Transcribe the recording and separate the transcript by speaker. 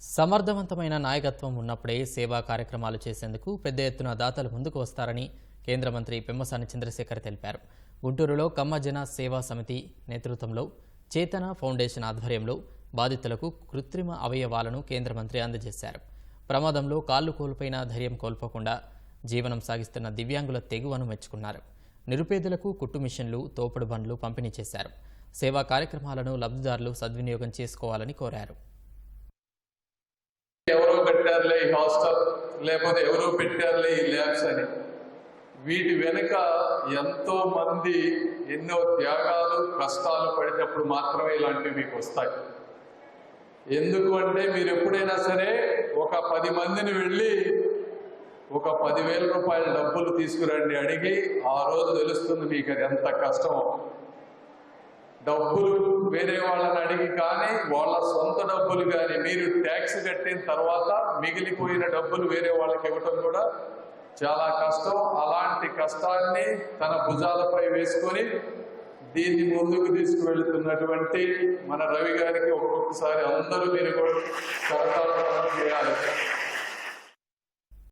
Speaker 1: సమర్థవంతమైన నాయకత్వం ఉన్నప్పుడే సేవా కార్యక్రమాలు చేసేందుకు పెద్ద ఎత్తున దాతలు ముందుకు వస్తారని కేంద్ర మంత్రి పెమ్మసాని చంద్రశేఖర్ తెలిపారు. గుంటూరులో కమ్మజన సేవా సమితి నేతృత్వంలో చేతన ఫౌండేషన్ ఆధ్వర్యంలో బాధితులకు కృత్రిమ అవయవాలను కేంద్ర మంత్రి అందజేశారు. ప్రమాదంలో కాళ్ళు కోల్పోయిన ధైర్యం కోల్పోకుండా జీవనం సాగిస్తున్న దివ్యాంగుల తెగువను మెచ్చుకున్నారు. నిరుపేదలకు కుట్టు మిషన్లు తోపుడు బండ్లు పంపిణీ చేశారు. సేవా కార్యక్రమాలను లబ్ధిదారులు సద్వినియోగం చేసుకోవాలని కోరారు.
Speaker 2: పెట్టారులే ఈ హాస్టల్ లేకపోతే ఎవరో పెట్టారులే ఈ ల్యాబ్స్ అని. వీటి వెనుక ఎంతో మంది ఎన్నో త్యాగాలు కష్టాలు పడినప్పుడు మాత్రమే ఇలాంటివి మీకు వస్తాయి. ఎందుకు అంటే మీరు ఎప్పుడైనా సరే ఒక పది మందిని వెళ్ళి ఒక పదివేల రూపాయల డబ్బులు తీసుకురండి అడిగి ఆ రోజు తెలుస్తుంది మీకు అది ఎంత కష్టమో. డబ్బులు వేరే వాళ్ళని అడిగి కానీ వాళ్ళ సొంత డబ్బులు కానీ మీరు ట్యాక్స్ కట్టిన తర్వాత మిగిలిపోయిన డబ్బులు వేరే వాళ్ళకి ఇవ్వటం కూడా చాలా కష్టం. అలాంటి కష్టాన్ని తన భుజాలపై వేసుకొని దీన్ని ముందుకు తీసుకువెళ్తున్నటువంటి మన రవి గారికి ఒక్కొక్కసారి అందరూ మీరు కూడా